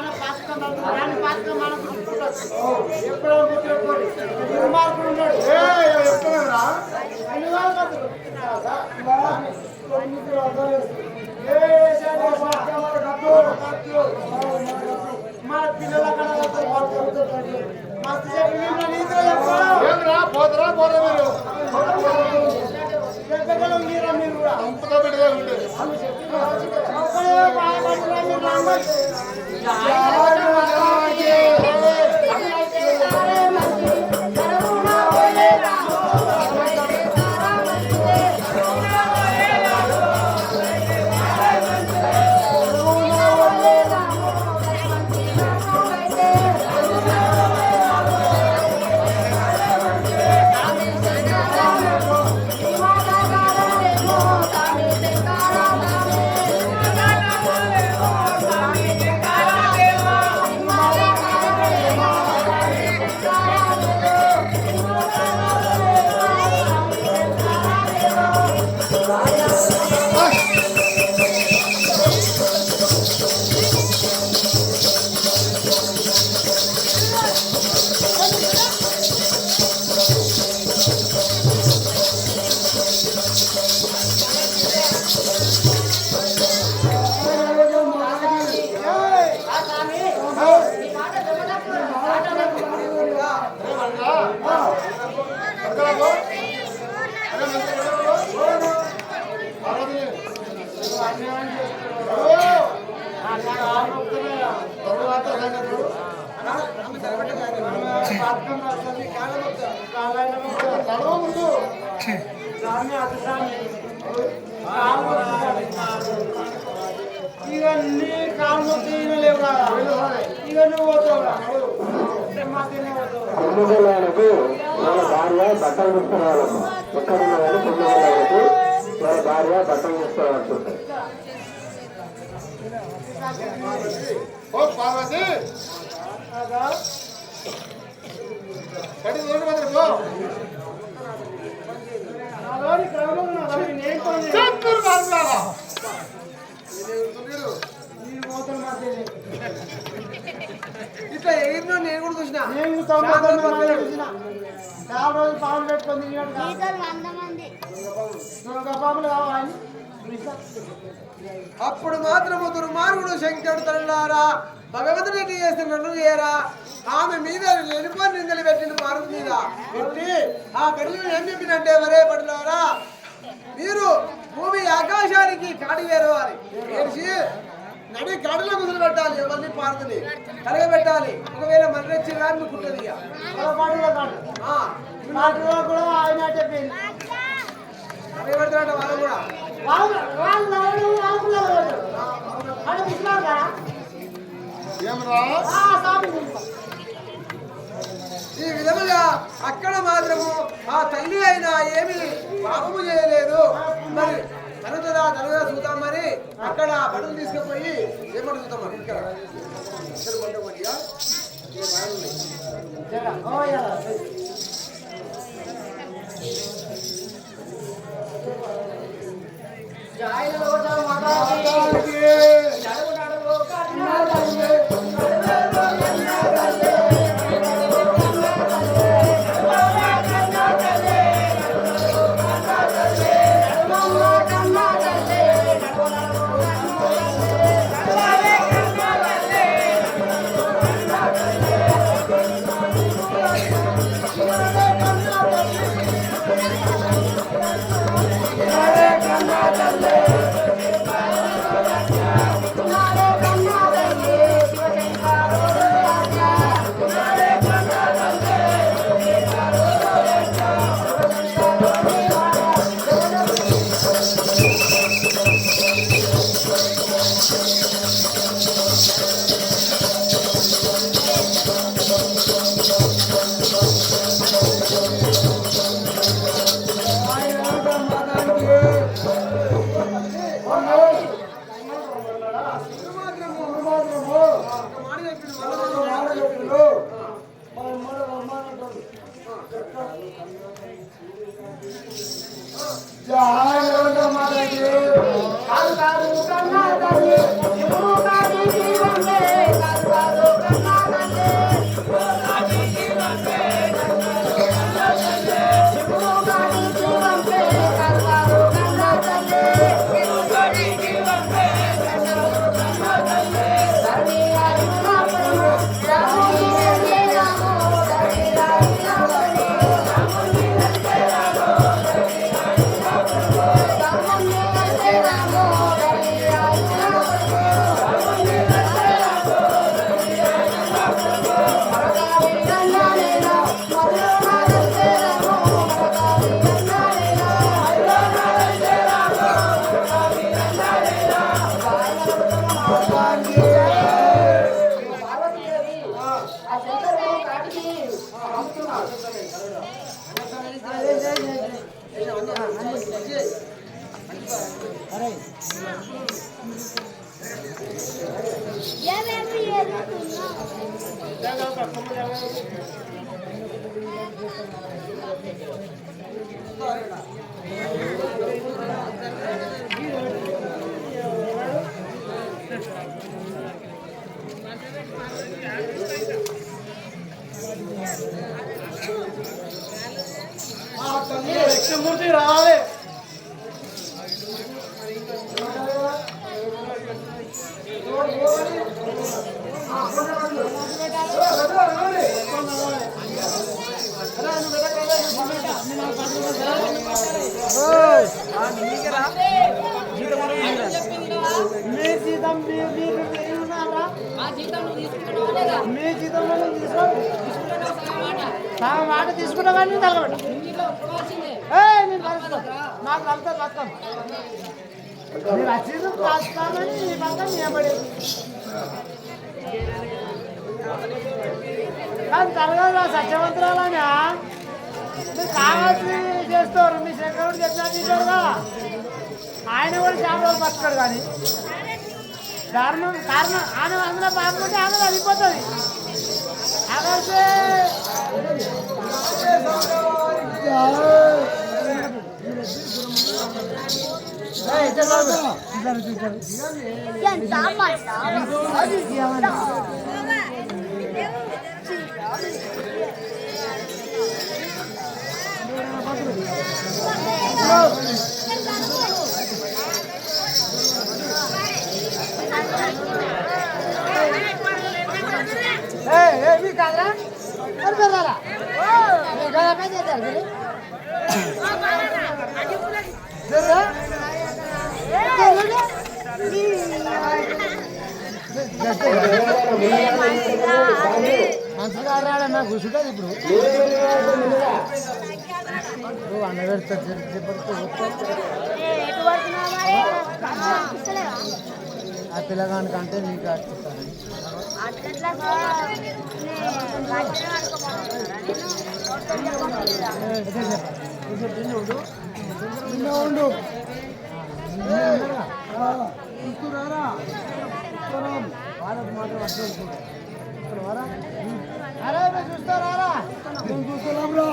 మన పథకం రాని పథకం మనం గుర్తుకుంటాం ఎప్పుడో గుర్తుపెట్టుకోండి దుర్మార్గుడు ఉన్నాడు ఎక్కడరా అన్ని వాళ్ళు బతుకు. ఏ చేయాలో పథకం మన కట్టు, కట్టు. మన పిల్లల కడ మస్తు చెప్పి నీతిలో చెప్పాలి ఏమిరా పోతరా పోరా మీరు దగ్గరలో మీరా మీరు కూడా అంతగా బిడ్డగా ఉండేది Tchau. ఇవన్నీ కాళ్ళు లేవురా ఇక నువ్వు పోతావురా మాకేనే వాళ్ళ భార్య బట్టలు తీసుకునే ఎక్కడున్న వాళ్ళు తొమ్మిదిలకు వాళ్ళ భార్య బట్టలు తీసుకోవాల్సి ఉంటుంది పో నాలోని క్రమంలో ఉన్నది నేను పని చేయాలి. చక్కరు మార్పులారా మీరు పోతున్న మధ్యనే. ఇట్లా ఎగిరిలో నేను కూడా చూసిన నేను తొంభై తొమ్మిది మంది చూసిన. నాలుగు రోజులు పావులు పెట్టుకొని అప్పుడు మాత్రము దుర్మార్గుడు శంకరుడు తల్లారా భగవంతుడు ఎట్టి చేస్తే నన్ను చేయరా? ఆమె మీద వెళ్ళిపోయి నిందలు పెట్టిన మారు మీద. పెట్టి ఆ గడిలో ఏం చెప్పినంటే వరే పడినారా మీరు భూమి ఆకాశానికి కాడి వేరవాలి నడి కాడిలో కుదురు పెట్టాలి ఎవరిని పారుతుంది కలగబెట్టాలి ఒకవేళ వచ్చి రాని కుట్టది వాటిలో కూడా ఆయన చెప్పింది. వాళ్ళు కూడా. ఈ విధముగా అక్కడ మాత్రము ఆ తల్లి అయినా ఏమి పాపము చేయలేదు. మరి తనుతుందా తనుగా చూద్దాం మరి. అక్కడ బడులు తీసుకుపోయి ఏమని చూద్దాం మరి? ఇక్కడ. ఇక్కడ Gracias. కృష్ణమూర్తి రావాలి మీ జీతం మీ- జీతం మీ జీతంలో తీసుకో మాట. సగం కానీ నేను నాకు అంతా బతుకం మీరు వచ్చింది కాస్తామని ఈ బతుకం నిలబడేది కానీ తరగదు సత్యవంతరాలనా మీరు కావాల్సి చేస్తారు మీ శంకరుడు చెప్పినా తీశారు కదా ఆయన కూడా చాలా రోజులు బతకడు కానీ ధర్మం కారణం ఆయన అందులో బాగుంటే ఆమె వెళ్ళిపోతుంది అదే మరి పెరగాలా కదా పని చేశారు మీరు జర్రా మంచిగా రాడన్నా కూర్చుంటుంది ఇప్పుడు ఓ అన్న పిల్లగానికి అంటే నీకు అట్టిస్తాను ఉండు వాళ్ళకి మాత్రం అర్థం చూస్తారా చూస్తున్నాం రా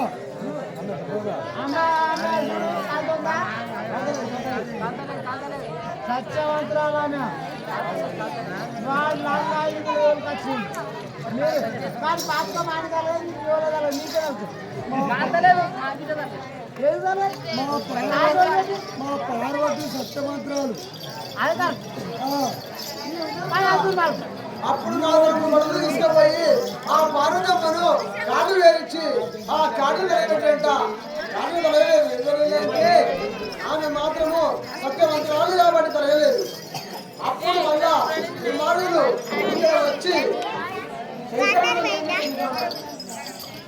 కానీ మా పార్వతి సత్యమంత్రాలు అప్పుడు నాలుగు తీసుకుపోయి ఆ పార్వతమ్మను కాడు వేయించి ఆ కాడు వేయటంట కాడు తొలగలేదు ఎందుకంటే ఆమె మాత్రము సత్యవంతురాలు కాబట్టి తొలగలేదు అప్పుడు మళ్ళా ఈ మాడులు ఇక్కడ వచ్చి ఆ, రండి రండి గజలు కూర్చుపోతాయి అయ్యా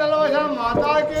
నలవశ మాతాకి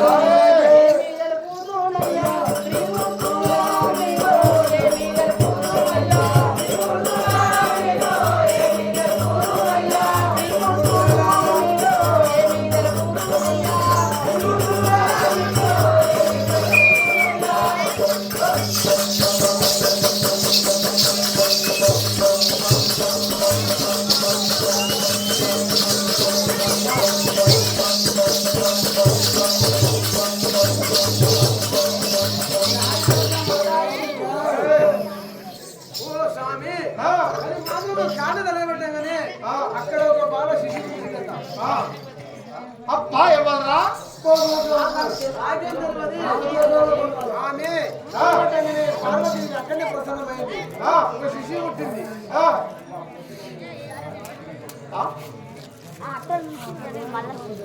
감사합니다. అబ్బా ఎవరా ఆమె ప్రసన్నమైంది ఒక శిశువు పుట్టింది.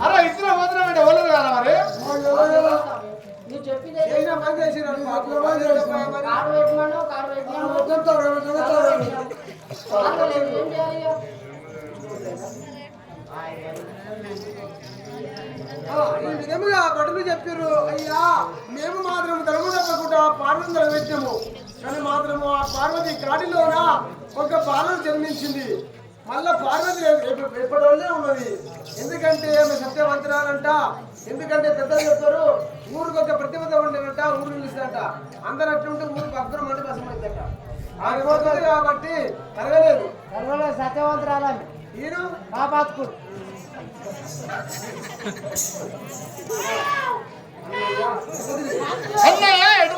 అరే ఇద్దరు మాత్రం అంటే ఎవరు కదా మరి? నువ్వు ఈ విధముగా భటులు చెప్పారు అయ్యా మేము మాత్రం ధర్మ తప్పకుండా పార్వతి పెట్టాము కానీ మాత్రము ఆ పార్వతి కాటిలోన ఒక బాలను జన్మించింది. మళ్ళా పార్వతి ఎప్ప- ఎప్పటివల్లే ఉన్నది. ఎందుకంటే ఆమె సత్యవంతురాలంట. ఎందుకంటే పెద్దలు చెప్తారు ఊరికి ఒక ప్రతిభత ఉండేనంట ఊరు నిలుస్తుందంట. అందరు అట్లుంటే ఊరికి అర్థం అంటే కష్టమైందంట ఆ పోతుంది కాబట్టి కలగలేదు సత్యవంతరాలని ఈయన కాపాతుకుడు అన్నయ్య ఎటు